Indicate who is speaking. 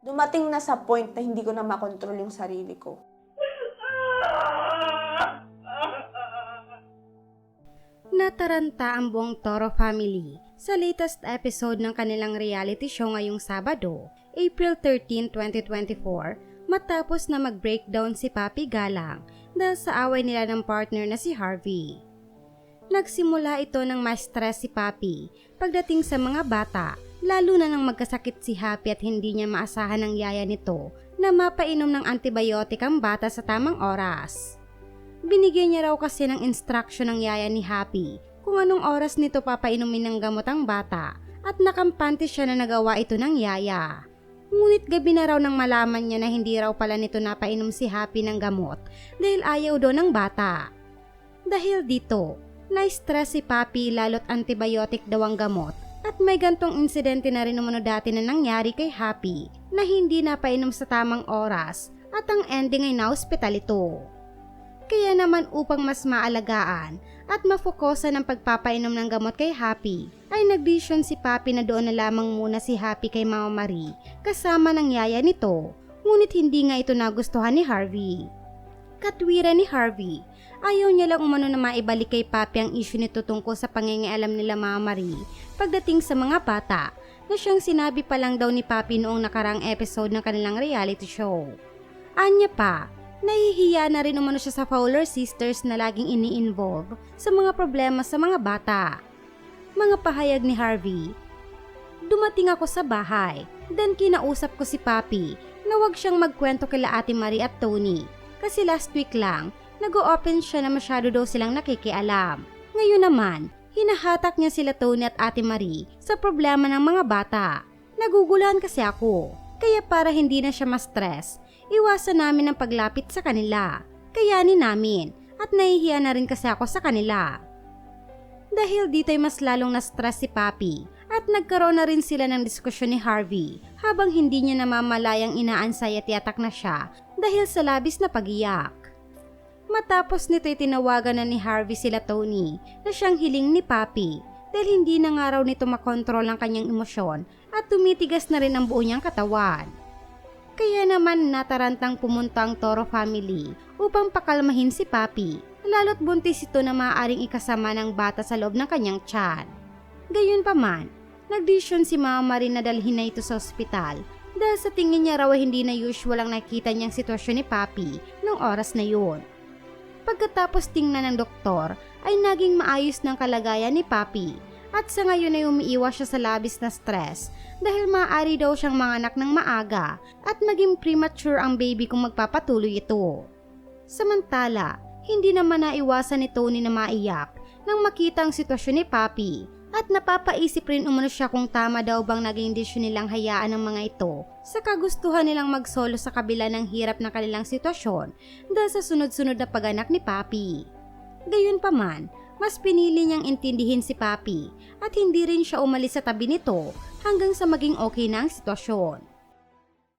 Speaker 1: Dumating na sa point na hindi ko na makontrol yung sarili ko.
Speaker 2: Nataranta ang buong Toro family sa latest episode ng kanilang reality show ngayong Sabado, April 13, 2024, matapos na mag-breakdown si Papi Galang dahil sa away nila ng partner na si Harvey. Nagsimula ito ng mas stress si Papi pagdating sa mga bata, lalo na nang magkasakit si Happy at hindi niya maasahan ng yaya nito na mapainom ng antibiotic ang bata sa tamang oras. Binigyan niya raw kasi ng instruction ng yaya ni Happy kung anong oras nito papainumin ng gamot ang bata at nakampante siya na nagawa ito ng yaya. Ngunit gabi na raw nang malaman niya na hindi raw pala nito napainom si Happy ng gamot dahil ayaw daw ng bata. Dahil dito, na-stress si Papi lalo't antibiotic daw ang gamot at may gantong insidente na rin umano dati na nangyari kay Happy na hindi napainom sa tamang oras at ang ending ay na-hospital ito. Kaya naman upang mas maalagaan at mafokusan ang pagpapainom ng gamot kay Happy, ay nagdesisyon si Papi na doon na lamang muna si Happy kay Mama Marie kasama ng yaya nito, ngunit hindi nga ito nagustuhan ni Harvey. Katwira ni Harvey, ayaw niya lang umano na maibalik kay Papi ang issue nito tungkol sa pangingialam nila Mama Marie pagdating sa mga bata na siyang sinabi pa lang daw ni Papi noong nakarang episode ng kanilang reality show. Anya pa, Nahihiya na rin umano siya sa Fowler sisters na laging ini-involve sa mga problema sa mga bata. Mga pahayag ni Harvey. Dumating ako sa bahay, then kinausap ko si Papi na wag siyang magkwento kila Ate Marie at Tony kasi last week lang nag-open siya na masyado daw silang nakikialam. Ngayon naman, hinahatak niya sila Tony at Ate Marie sa problema ng mga bata. Naguguluhan kasi ako, kaya para hindi na siya ma-stress, iwasan namin ang paglapit sa kanila. Kayanin namin at nahihiya na rin kasi ako sa kanila. Dahil dito ay mas lalong na-stress si Papi at nagkaroon na rin sila ng diskusyon ni Harvey habang hindi niya namamalayang inaansay at yatak na siya dahil sa labis na pagiyak. Matapos nito ay tinawagan na ni Harvey sila Tony na siyang hiling ni Papi dahil hindi na nga raw nito makontrol ang kanyang emosyon at tumitigas na rin ang buo niyang katawan. Kaya naman natarantang pumunta ang Toro family upang pakalmahin si Papi, lalo't buntis ito na maaaring ikasama ng bata sa loob ng kanyang tiyan. Gayunpaman, nagdesisyon si Mama Marie na dalhin na ito sa ospital dahil sa tingin niya raw hindi na usual ang nakita niyang sitwasyon ni Papi noong oras na yun. Pagkatapos tingnan ng doktor ay naging maayos ng kalagayan ni Papi at sa ngayon ay umiiwas siya sa labis na stress dahil maaari daw siyang manganak ng maaga at maging premature ang baby kung magpapatuloy ito. Samantala, hindi naman naiwasan ni Tony na maiyak nang makita ang sitwasyon ni Papi at napapaisip rin umano siya kung tama daw bang naging desisyon nilang hayaan ng mga ito sa kagustuhan nilang magsolo sa kabila ng hirap na kanilang sitwasyon dahil sa sunod-sunod na paganak ni Papi. Gayunpaman, mas pinili niyang intindihin si Papi at hindi rin siya umalis sa tabi nito hanggang sa maging okay na ang sitwasyon.